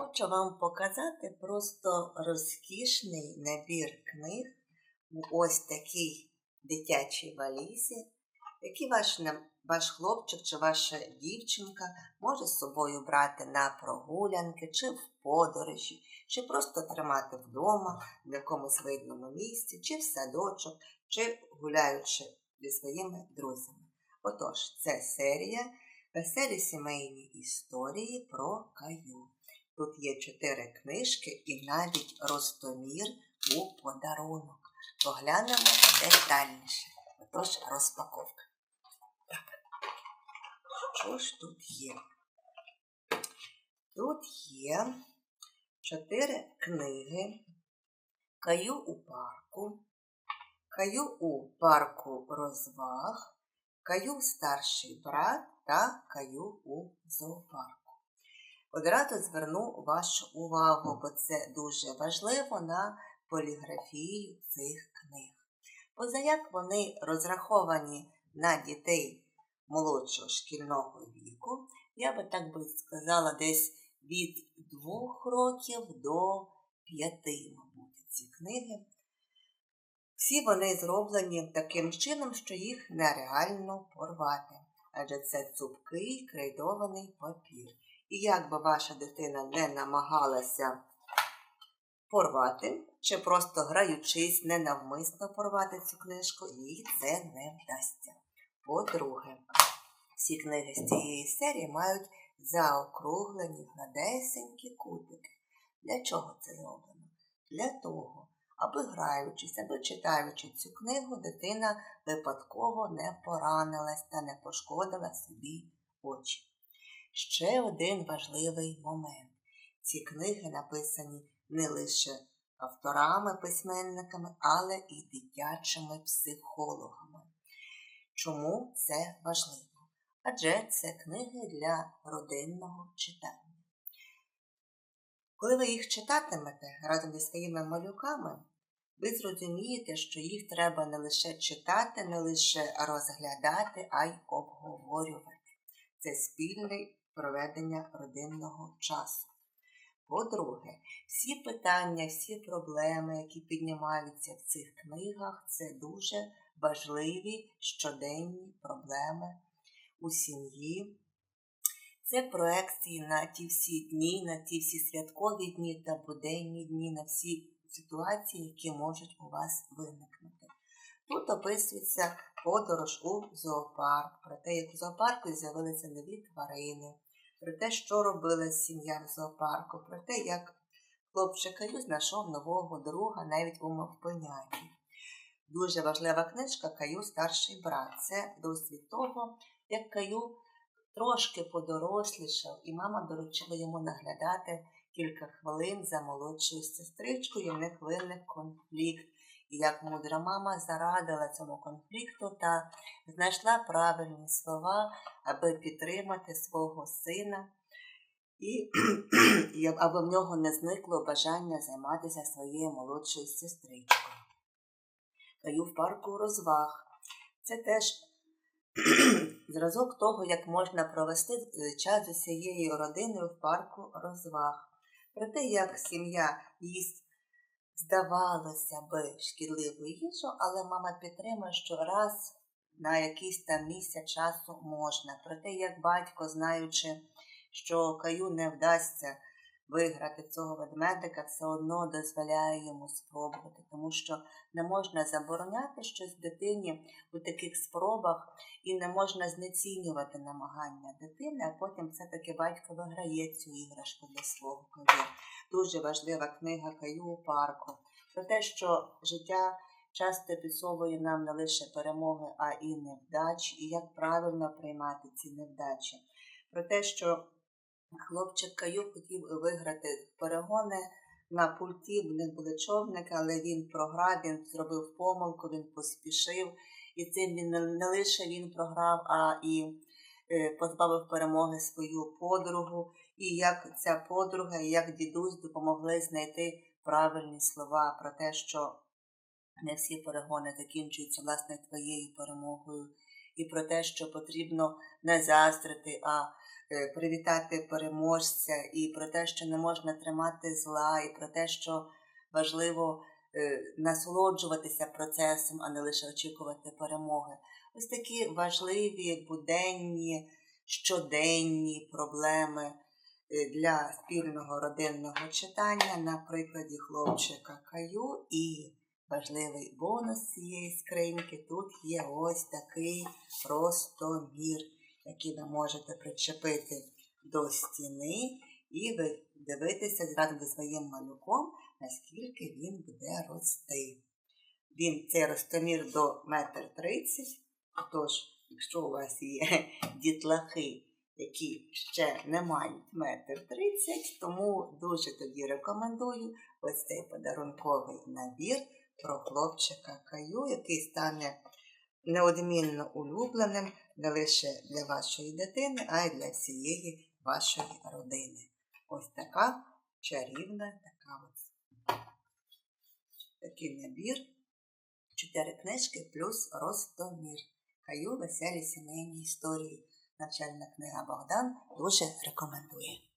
Хочу вам показати просто розкішний набір книг у ось такій дитячій валізі, які ваш, ваш хлопчик чи ваша дівчинка може з собою брати на прогулянки, чи в подорожі, чи просто тримати вдома в якомусь видному місці, чи в садочок, чи гуляючи зі своїми друзями. Отож, це серія Веселі сімейні історії про каю. Тут є чотири книжки і навіть ростомір у подарунок. Поглянемо детальніше. Отож, розпаковка. Так. Що ж тут є? Тут є чотири книги. Каю у парку, Каю у парку розваг, Каю старший брат та Каю у зоопарку. Одразу зверну вашу увагу, бо це дуже важливо на поліграфію цих книг. Позаяк вони розраховані на дітей молодшого шкільного віку, я би так би сказала, десь від двох років до п'яти, мабуть, ці книги. Всі вони зроблені таким чином, що їх нереально порвати, адже це цупкий крейдований папір. І як би ваша дитина не намагалася порвати, чи просто граючись ненавмисно порвати цю книжку, їй це не вдасться. По-друге, всі книги з цієї серії мають заокруглені гладесенькі кутики. Для чого це зроблено? Для того, аби граючись, аби читаючи цю книгу, дитина випадково не поранилась та не пошкодила собі очі. Ще один важливий момент. Ці книги написані не лише авторами, письменниками, але і дитячими психологами. Чому це важливо? Адже це книги для родинного читання. Коли ви їх читатимете разом зі своїми малюками, ви зрозумієте, що їх треба не лише читати, не лише розглядати, а й обговорювати. Це спільне проведення родинного часу. По-друге, всі питання, всі проблеми, які піднімаються в цих книгах, це дуже важливі щоденні проблеми у сім'ї. Це проекції на ті всі дні, на ті всі святкові дні та буденні дні, на всі ситуації, які можуть у вас виникнути. Тут описується подорож у зоопарк, про те, як у зоопарку з'явилися нові тварини, про те, що робила сім'я в зоопарку, про те, як хлопчик Каю знайшов нового друга навіть у мавпеняті. Дуже важлива книжка Каю старший брат. Це досвід того, як Каю трошки подорослішав, і мама доручила йому наглядати кілька хвилин за молодшою сестричкою, в них виник конфлікт. Як мудра мама зарадила цьому конфлікту та знайшла правильні слова, аби підтримати свого сина, і, аби в нього не зникло бажання займатися своєю молодшою сестричкою. Каю в парку розваг. Це теж зразок того, як можна провести час з усією родиною в парку розваг. Про те, як сім'я їсть здавалося би, шкідливу їжу, але мама підтримує, що раз на якийсь там місяць часу можна. Проте, як батько, знаючи, що каю не вдасться виграти цього ведмедика, все одно дозволяє йому спробувати, тому що не можна забороняти щось дитині у таких спробах і не можна знецінювати намагання дитини, а потім все-таки батько виграє цю іграшку для свого каю. Дуже важлива книга Каю у парку про те, що життя часто підсовує нам не лише перемоги, а і невдачі, і як правильно приймати ці невдачі. Про те, що хлопчик Каю хотів виграти перегони на пульті, в них були човники, але він програв, він зробив помилку, він поспішив. І цим він не лише він програв, а і позбавив перемоги свою подругу, і як ця подруга, і як дідусь допомогли знайти правильні слова про те, що не всі перегони закінчуються власне твоєю перемогою. І про те, що потрібно не заздрити, а е, привітати переможця, і про те, що не можна тримати зла, і про те, що важливо е, насолоджуватися процесом, а не лише очікувати перемоги. Ось такі важливі буденні, щоденні проблеми е, для спільного родинного читання на прикладі хлопчика Каю і важливий бонус цієї скриньки. Тут є ось такий простомір, який ви можете причепити до стіни і ви дивитися разом зі своїм малюком, наскільки він буде рости. Він цей розтомір до метр тридцять. Тож, якщо у вас є дітлахи, які ще не мають метр тридцять, тому дуже тоді рекомендую ось цей подарунковий набір про хлопчика Каю, який стане неодмінно улюбленим не лише для вашої дитини, а й для всієї вашої родини. Ось така чарівна така ось такий набір. Чотири книжки плюс Ростомір. Каю веселі сімейні історії. Навчальна книга Богдан дуже рекомендує.